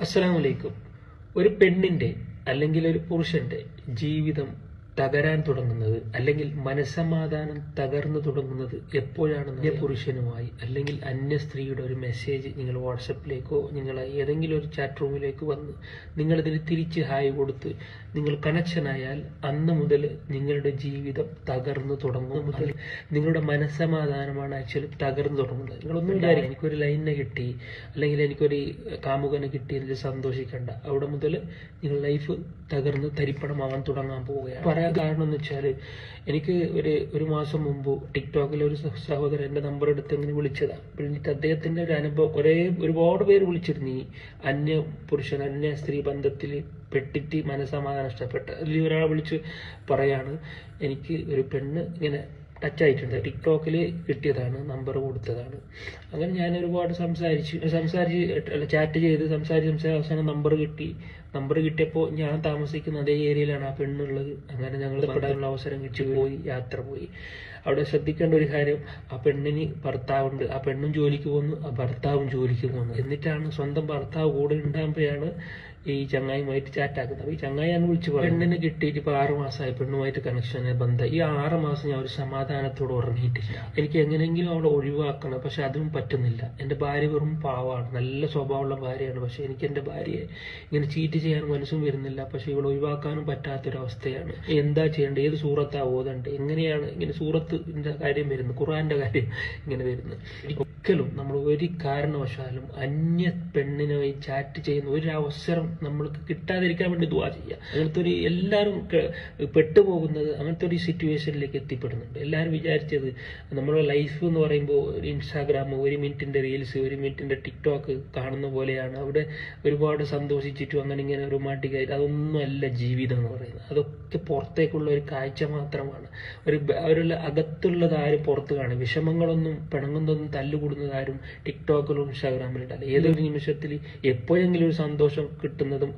അസ്സലാമലൈക്കും ഒരു പെണ്ണിന്റെ അല്ലെങ്കിൽ ഒരു പുരുഷന്റെ ജീവിതം തകരാൻ തുടങ്ങുന്നത് അല്ലെങ്കിൽ മനസമാധാനം തകർന്നു തുടങ്ങുന്നത് എപ്പോഴാണ് അന്യ പുരുഷനുമായി അല്ലെങ്കിൽ അന്യ സ്ത്രീയുടെ ഒരു മെസ്സേജ് നിങ്ങൾ വാട്സപ്പിലേക്കോ നിങ്ങൾ ഏതെങ്കിലും ഒരു ചാറ്റ് റൂമിലേക്ക് വന്ന് നിങ്ങളിതിന് തിരിച്ച് ഹായ് കൊടുത്ത് നിങ്ങൾ കണക്ഷൻ ആയാൽ അന്ന് മുതൽ നിങ്ങളുടെ ജീവിതം തകർന്നു തുടങ്ങും. മുതൽ. നിങ്ങളുടെ മനസ്സമാധാനമാണ് ആക്ച്വലി തകർന്നു തുടങ്ങുന്നത്. നിങ്ങളൊന്നും ഉണ്ടായി എനിക്കൊരു ലൈനിനെ കിട്ടി. അല്ലെങ്കിൽ എനിക്കൊരു കാമുകനെ കിട്ടി എന്നതിൽ സന്തോഷിക്കേണ്ട. അവിടെ മുതൽ നിങ്ങൾ ലൈഫ് തകർന്ന് തരിപ്പണമാവാൻ തുടങ്ങാൻ പോവുകയാണ്. പറയാൻ കാരണം എന്ന് വെച്ചാൽ എനിക്ക് ഒരു ഒരു മാസം മുമ്പ് ടിക്ടോക്കിൽ ഒരു സഹ- സഹോദരൻ എന്റെ നമ്പർ എടുത്ത് ഇങ്ങനെ വിളിച്ചതാണ് വിളിച്ചിട്ട് അദ്ദേഹത്തിന്റെ ഒരു അനുഭവം ഒരേ ഒരുപാട് പേര് വിളിച്ചിരുന്നു ഈ അന്യ പുരുഷൻ അന്യ സ്ത്രീ ബന്ധത്തിൽ പെട്ടിട്ട് മനസ്സമാധാനം നഷ്ടപ്പെട്ട. അതിൽ ഒരാൾ വിളിച്ച് പറയാണ് എനിക്ക് ഒരു പെണ്ണ് ഇങ്ങനെ ടച്ച് ആയിട്ടുണ്ട്. ടിക്ടോക്കിൽ കിട്ടിയതാണ് നമ്പർ കൊടുത്തതാണ്. അങ്ങനെ ഞാൻ ഒരുപാട് സംസാരിച്ച് സംസാരിച്ച് അല്ല ചാറ്റ് ചെയ്ത് സംസാരിച്ച് സംസാരിച്ച് അവസാനം നമ്പർ കിട്ടി. നമ്പർ കിട്ടിയപ്പോൾ ഞാൻ താമസിക്കുന്ന അതേ ഏരിയയിലാണ് ആ പെണ്ണുള്ളത്. അങ്ങനെ ഞങ്ങൾ പെടാനുള്ള അവസരം കിട്ടി പോയി യാത്ര പോയി. അവിടെ ശ്രദ്ധിക്കേണ്ട ഒരു കാര്യം ആ പെണ്ണിന് ഭർത്താവുണ്ട്. ആ പെണ്ണും ജോലിക്ക് പോകുന്നു ആ ഭർത്താവും ജോലിക്ക് പോകുന്നു എന്നിട്ടാണ് സ്വന്തം ഭർത്താവ് കൂടെ ഉണ്ടാകുമ്പോഴാണ് ഈ ചങ്ങായിയുമായിട്ട് ചാറ്റാക്കുന്നത് അപ്പൊ ഈ ചങ്ങായിയാണ് വിളിച്ച് പറയും പെണ്ണിന് കിട്ടിയിട്ട് ഇപ്പൊ ആറ് മാസമായി പെണ്ണുമായിട്ട് കണക്ഷൻ ബന്ധം ഈ ആറ് മാസം ഞാൻ ഒരു സമാധാനത്തോടെ ഉറങ്ങിയിട്ടില്ല. എനിക്ക് എങ്ങനെയെങ്കിലും അവളെ ഒഴിവാക്കണം പക്ഷെ അതും പറ്റുന്നില്ല. എന്റെ ഭാര്യ വെറും പാവാണ് നല്ല സ്വഭാവമുള്ള ഭാര്യയാണ്. പക്ഷെ എനിക്ക് എന്റെ ഭാര്യയെ ഇങ്ങനെ ചീറ്റ് ചെയ്യാൻ മനസ്സും വരുന്നില്ല. പക്ഷെ ഇവൾ ഒഴിവാക്കാനും പറ്റാത്തൊരവസ്ഥയാണ്. എന്താ ചെയ്യേണ്ടത്? ഏത് സൂറത്താ ഓതണ്ടേ? എങ്ങനെയാണ് ഇങ്ങനെ സൂറത്തിന്റെ കാര്യം വരുന്നത്? ഖുറാന്റെ കാര്യം ഇങ്ങനെ വരുന്നത്. ഒരിക്കലും നമ്മൾ ഒരു കാരണവശാലും അന്യ പെണ്ണിനായി ചാറ്റ് ചെയ്യുന്ന ഒരു അവസരം നമ്മൾക്ക് കിട്ടാതിരിക്കാൻ വേണ്ടി ദുവാ ചെയ്യുക. അങ്ങനത്തെ ഒരു എല്ലാവരും പെട്ടുപോകുന്നത് അങ്ങനത്തെ ഒരു സിറ്റുവേഷനിലേക്ക് എത്തിപ്പെടുന്നുണ്ട്. എല്ലാവരും വിചാരിച്ചത് നമ്മുടെ ലൈഫ് എന്ന് പറയുമ്പോൾ ഇൻസ്റ്റാഗ്രാം ഒരു മിനിറ്റിന്റെ റീൽസ് ഒരു മിനിറ്റിന്റെ ടിക്ടോക്ക് കാണുന്ന പോലെയാണ്. അവിടെ ഒരുപാട് സന്തോഷിച്ചിട്ടും അങ്ങനെ ഇങ്ങനെ റൊമാന്റിക് ആയിട്ട് അതൊന്നും അല്ല ജീവിതം എന്ന് പറയുന്നത്. അതൊക്കെ പുറത്തേക്കുള്ള ഒരു കാഴ്ച മാത്രമാണ്. ഒരു അവരുടെ അകത്തുള്ളത് ആരും പുറത്ത് കാണും. വിഷമങ്ങളൊന്നും പിണങ്ങുന്നതൊന്നും തല്ലുകൂടുന്നത് ആരും ടിക്ടോക്കിലും ഇൻസ്റ്റാഗ്രാമിലും ഉണ്ടാവില്ല ഏതൊരു നിമിഷത്തിൽ എപ്പോഴെങ്കിലും ഒരു സന്തോഷം കിട്ടുന്നതും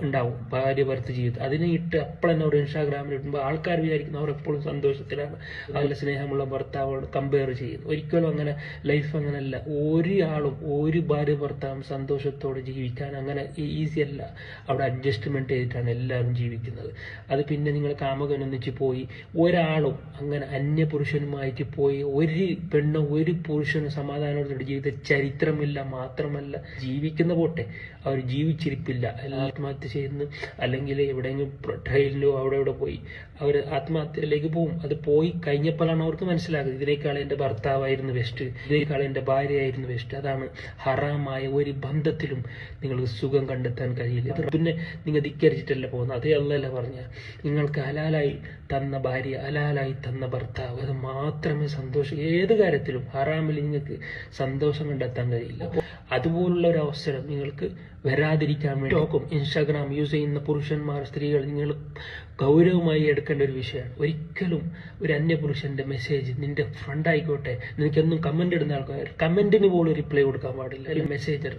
ഉണ്ടാവും ഭാര്യ ഭർത്ത ജീവിതം അതിനെ ഇട്ട് അപ്പോഴെന്നെ അവർ ഇൻസ്റ്റാഗ്രാമിൽ ഇടുമ്പോൾ ആൾക്കാർ വിചാരിക്കുന്നു അവർ എപ്പോഴും സന്തോഷത്തിലാണ്. നല്ല സ്നേഹമുള്ള ഭർത്താവോട് കമ്പയർ ചെയ്യുന്നു. ഒരിക്കലും അങ്ങനെ ലൈഫ് അങ്ങനെയല്ല ഒരാളും ഒരു ഭാര്യ ഭർത്താവും സന്തോഷത്തോടെ ജീവിക്കാൻ അങ്ങനെ ഈസി അല്ല. അവിടെ അഡ്ജസ്റ്റ്മെന്റ് ചെയ്തിട്ടാണ് എല്ലാവരും ജീവിക്കുന്നത്. അത് പിന്നെ നിങ്ങൾ കാമകനൊന്നിച്ച് പോയി ഒരാളും അങ്ങനെ അന്യ പുരുഷനുമായിട്ട് പോയി ഒരു പെണ്ണോ ഒരു പുരുഷനും സമാധാനത്തോടെ ജീവിത ചരിത്രമില്ല മാത്രമല്ല ജീവിക്കുന്ന പോട്ടെ. അവർ ജീവിച്ചിരിപ്പില്ല. ആത്മഹത്യ ചെയ്യുന്നു. അല്ലെങ്കിൽ എവിടെയെങ്കിലും ട്രെയിനിലോ അവിടെ ഇവിടെ പോയി. അവർ ആത്മഹത്യയിലേക്ക് പോകും. അത് പോയി കഴിഞ്ഞപ്പോഴാണ് അവർക്ക് മനസ്സിലാകുന്നത്. ഇതിനേക്കാൾ എന്റെ ഭർത്താവായിരുന്നു വെസ്റ്റ് ഇതിനേക്കാൾ എന്റെ ഭാര്യയായിരുന്നു വെസ്റ്റ് അതാണ് ഹറാമായ ഒരു ബന്ധത്തിലും നിങ്ങൾക്ക് സുഖം കണ്ടെത്താൻ കഴിയില്ല. ഇത് പിന്നെ നിങ്ങൾ ധിക്കരിച്ചിട്ടല്ല പോകുന്നത് അതേ അല്ലല്ല പറഞ്ഞ. നിങ്ങൾക്ക് ഹലാലായി തന്ന ഭാര്യ ഹലാലായി തന്ന ഭർത്താവ് അത് മാത്രമേ സന്തോഷം ഏത് കാര്യത്തിലും ഹറാമിൽ നിങ്ങൾക്ക് സന്തോഷം കണ്ടെത്താൻ കഴിയില്ല. അതുപോലുള്ള ഒരു അവസരം നിങ്ങൾക്ക് വരാതിരിക്കാൻ വേണ്ടി നോക്കും. ഇൻസ്റ്റാഗ്രാം യൂസ് ചെയ്യുന്ന പുരുഷന്മാർ സ്ത്രീകൾ നിങ്ങൾ ഗൗരവമായി എടുക്കേണ്ട ഒരു വിഷയമാണ്. ഒരിക്കലും ഒരു അന്യപുരുഷന്റെ മെസ്സേജ് നിന്റെ ഫ്രണ്ട് ആയിക്കോട്ടെ. നിനക്കെന്നും കമന്റ് ഇടുന്ന ആൾക്കാർ കമന്റിന് പോലും റിപ്ലൈ കൊടുക്കാൻ പാടില്ല. മെസ്സേജർ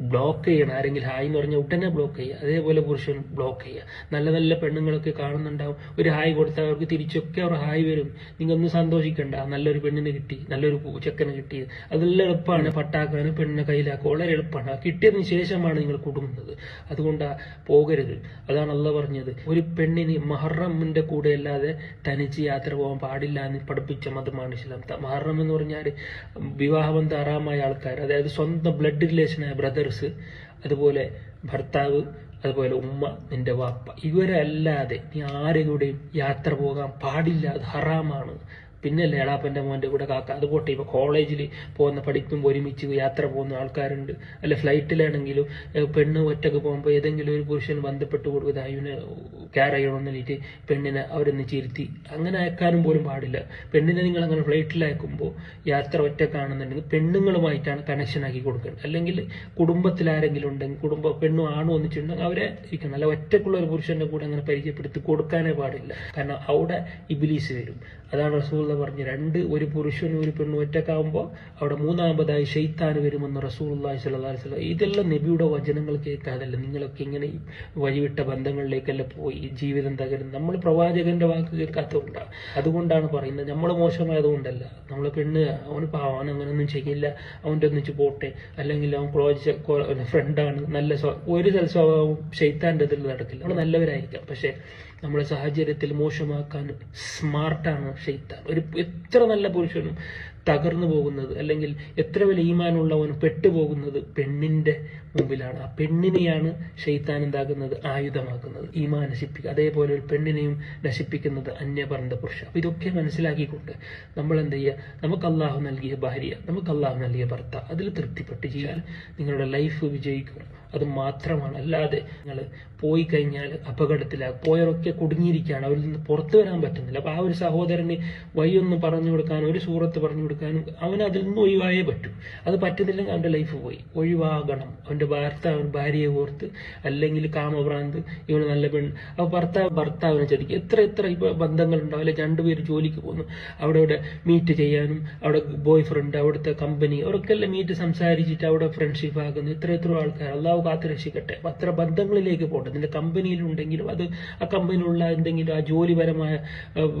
ബ്ലോക്ക് ചെയ്യണം. ആരെങ്കിലും ഹായ് എന്ന് പറഞ്ഞാൽ ഉടനെ ബ്ലോക്ക് ചെയ്യുക. അതേപോലെ പുരുഷൻ ബ്ലോക്ക് ചെയ്യുക. നല്ല നല്ല പെണ്ണുങ്ങളൊക്കെ കാണുന്നുണ്ടാവും. ഒരു ഹായ് കൊടുത്താൽ അവർക്ക് തിരിച്ചൊക്കെ അവർ ഹായ് വരും. നിങ്ങൊന്നും സന്തോഷിക്കണ്ട. നല്ലൊരു പെണ്ണിന് കിട്ടി. നല്ലൊരു ചെക്കന് കിട്ടി. അതെല്ലാം എളുപ്പമാണ് പട്ടാക്കാനും പെണ്ണിനെ കയ്യിലാക്കുക വളരെ എളുപ്പമാണ് കിട്ടിയതിന് ശേഷമാണ് നിങ്ങൾ കുടുങ്ങുന്നത്. അതുകൊണ്ട് പോകരുത്. അതാണ് അല്ല പറഞ്ഞത്. ഒരു പെണ്ണിന് മഹറമിന്റെ കൂടെ അല്ലാതെ തനിച്ച് യാത്ര പോകാൻ പാടില്ല എന്ന് പഠിപ്പിച്ച മതമാണ് ഇസ്ലാം. മഹറം എന്ന് പറഞ്ഞാൽ വിവാഹബന്ധ ആറാമായ ആൾക്കാർ അതായത് സ്വന്തം ബ്ലഡ് റിലേഷനായ ബ്രദേഴ്സ് അതുപോലെ ഭർത്താവ് അതുപോലെ ഉമ്മ നിന്റെ വാപ്പ ഇവരല്ലാതെ നീ ആരെകൂടെയും യാത്ര പോകാൻ പാടില്ല. അത് ഹറാമാണ്. പിന്നല്ലേ എളാപ്പന്റെ മോന്റെ കൂടെ കാക്ക. അത് പോട്ടെ ഇപ്പൊ കോളേജിൽ പോകുന്ന പഠിക്കുമ്പോൾ ഒരുമിച്ച് യാത്ര പോകുന്ന ആൾക്കാരുണ്ട്. അല്ലെ ഫ്ലൈറ്റിലാണെങ്കിലും പെണ്ണ് ഒറ്റയ്ക്ക് പോകുമ്പോൾ ഏതെങ്കിലും ഒരു പുരുഷൻ ബന്ധപ്പെട്ട് കൊടുക്കുക അതിനെ കെയർ ചെയ്യണമെന്ന് പറഞ്ഞിട്ട് പെണ്ണിനെ അവരൊന്ന് ചിരുത്തി. അങ്ങനെ അയക്കാനും പോലും പാടില്ല. പെണ്ണിനെ നിങ്ങൾ അങ്ങനെ ഫ്ലൈറ്റിലയക്കുമ്പോൾ യാത്ര ഒറ്റക്കാണെന്നുണ്ടെങ്കിൽ പെണ്ണുങ്ങളുമായിട്ടാണ് കണക്ഷൻ ആക്കി കൊടുക്കേണ്ടത്. അല്ലെങ്കിൽ കുടുംബത്തിൽ ആരെങ്കിലും ഉണ്ടെങ്കിൽ കുടുംബ പെണ്ണും ആണും ഒന്നിച്ചുണ്ടെങ്കിൽ അവരെ ഇരിക്കണം. അല്ല ഒറ്റക്കുള്ള ഒരു പുരുഷന്റെ കൂടെ അങ്ങനെ പരിചയപ്പെടുത്തി കൊടുക്കാനേ പാടില്ല. കാരണം അവിടെ ഇബിലീസ് വരും. അതാണ് റസൂൽ പറഞ്ഞ് രണ്ട് ഒരു പുരുഷനും ഒരു പെണ്ണും ഒറ്റക്കാവുമ്പോൾ അവിടെ മൂന്നാമതായി ഷെയ്ത്താൻ വരുമെന്ന് റസൂലുള്ളാഹി സ്വല്ലല്ലാഹി അലൈഹി വസല്ലം ഇതെല്ലാം നബിയുടെ വചനങ്ങൾ കേൾക്കാതല്ല? നിങ്ങളൊക്കെ ഇങ്ങനെ വഴിവിട്ട ബന്ധങ്ങളിലേക്കല്ല പോയി ജീവിതം തകരും നമ്മൾ പ്രവാചകന്റെ വാക്ക് കേൾക്കാത്തതുകൊണ്ടാണ് അതുകൊണ്ടാണ് പറയുന്നത് നമ്മൾ മോശമായതുകൊണ്ടല്ല. നമ്മൾ പെണ്ണ് അവന് പാവാൻ അങ്ങനെയൊന്നും ചെയ്യില്ല. അവന്റെ ഒന്നിച്ച് പോട്ടെ. അല്ലെങ്കിൽ അവൻ ക്ലോജ് ഫ്രണ്ടാണ്. നല്ല ഒരു സ്വഭാവം ഷെയ്ത്താന്റെ ഇതിൽ നടക്കില്ല. നമ്മൾ നല്ലവരായിരിക്കാം. പക്ഷേ നമ്മുടെ സാഹചര്യത്തിൽ മോശമാക്കാൻ സ്മാർട്ടാണ് ഷെയ്ത്താൻ. ഒരു എത്ര നല്ല പുരുഷനും തകർന്നു പോകുന്നത് അല്ലെങ്കിൽ എത്ര വലിയ ഈമാനുള്ളവനും പെട്ടുപോകുന്നത് പെണ്ണിന്റെ മുമ്പിലാണ്. ആ പെണ്ണിനെയാണ് ഷെയ്ത്താൻ എന്താകുന്നത് ആയുധമാക്കുന്നത്. ഈമാൻ നശിപ്പിക്കുക അതേപോലെ ഒരു പെണ്ണിനെയും നശിപ്പിക്കുന്നത് അന്യപറந்த പുരുഷ അപ്പൊ ഇതൊക്കെ മനസ്സിലാക്കിക്കൊണ്ട് നമ്മൾ എന്ത് ചെയ്യുക? നമുക്ക് അള്ളാഹു നൽകിയ ഭാര്യ നമുക്ക് അള്ളാഹു നൽകിയ ഭർത്താവ് അതിൽ തൃപ്തിപ്പെട്ട് ചെയ്യാൻ നിങ്ങളുടെ ലൈഫ് വിജയിക്കും അത് മാത്രമാണ്. അല്ലാതെ നിങ്ങൾ പോയി കഴിഞ്ഞാൽ അപകടത്തിലാകും. പോയവരൊക്കെ കുടുങ്ങിയിരിക്കുകയാണ്. അവരിൽ നിന്ന് പുറത്തു വരാൻ പറ്റുന്നില്ല. അപ്പൊ ആ ഒരു സഹോദരന് വഴിയൊന്ന് പറഞ്ഞു കൊടുക്കാൻ ഒരു സൂറത്ത് പറഞ്ഞു കൊടുക്കാനും അവൻ അതിൽ നിന്ന് ഒഴിവായേ പറ്റൂ. അത് പറ്റുന്നില്ലെങ്കിൽ അവന്റെ ലൈഫ് പോയി. ഒഴിവാകണം. അവന്റെ ഭർത്താവ് ഭാര്യയെ ഓർത്ത് അല്ലെങ്കിൽ കാമഭ്രാന്ത് ഇവന് നല്ല പെണ്ണ് അപ്പൊ ഭർത്താവ് ഭർത്താവിനെ ചതിക്കും. എത്ര എത്ര ഇപ്പൊ ബന്ധങ്ങളുണ്ടാവും. അല്ലെ രണ്ടുപേര് ജോലിക്ക് പോകുന്നു. അവിടെ ഇവിടെ മീറ്റ് ചെയ്യാനും അവിടെ ബോയ് ഫ്രണ്ട് അവിടുത്തെ കമ്പനി അവർക്കെല്ലാം മീറ്റ് സംസാരിച്ചിട്ട് അവിടെ ഫ്രണ്ട്ഷിപ്പ് ആകുന്നു ഇത്ര എത്ര ആൾക്കാർ. കാത്തു രക്ഷിക്കട്ടെ. അപ്പൊ അത്ര ബന്ധങ്ങളിലേക്ക് പോട്ടെ. നിന്റെ കമ്പനിയിലുണ്ടെങ്കിലും അത് ആ കമ്പനിയിലുള്ള എന്തെങ്കിലും ആ ജോലിപരമായ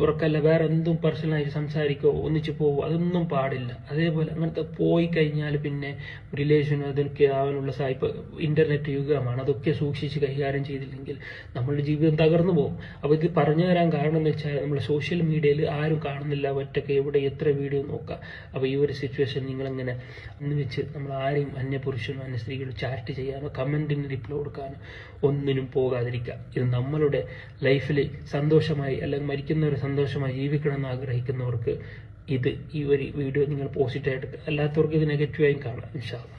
വർക്കല്ല വേറെ എന്തും പേഴ്സണലായിട്ട് സംസാരിക്കോ ഒന്നിച്ചു പോവോ. അതൊന്നും പാടില്ല. അതേപോലെ അങ്ങനത്തെ പോയി കഴിഞ്ഞാൽ പിന്നെ റിലേഷൻ അതൊക്കെ ആവാനുള്ള സായിപ്പ് ഇന്റർനെറ്റ് യുഗമാണ്. അതൊക്കെ സൂക്ഷിച്ച് കൈകാര്യം ചെയ്തില്ലെങ്കിൽ നമ്മളുടെ ജീവിതം തകർന്നു പോകും. അപ്പോൾ ഇത് പറഞ്ഞു തരാൻ കാരണം എന്ന് വെച്ചാൽ നമ്മൾ സോഷ്യൽ മീഡിയയിൽ ആരും കാണുന്നില്ല. ഒറ്റയ്ക്ക് എവിടെ എത്ര വീഡിയോ നോക്കാം. അപ്പോൾ ഈ ഒരു സിറ്റുവേഷൻ നിങ്ങൾ അന്ന് വെച്ച് നമ്മൾ ആരെയും അന്യ പുരുഷനോ അന്യ സ്ത്രീകളോ ചാറ്റ് ചെയ്യാനോ കമന്റിന് റിപ്ലൈ കൊടുക്കാനോ ഒന്നിനും പോകാതിരിക്കുക. ഇത് നമ്മളുടെ ലൈഫിൽ സന്തോഷമായി അല്ലെങ്കിൽ മരിക്കുന്നവർ സന്തോഷമായി ജീവിക്കണം എന്ന് ആഗ്രഹിക്കുന്നവർക്ക് ഇത് ഈ ഒരു വീഡിയോ നിങ്ങൾ പോസിറ്റീവായിട്ട് അല്ലാത്തവർക്ക് ഇത് നെഗറ്റീവായും കാണാം ഇൻഷാല്ല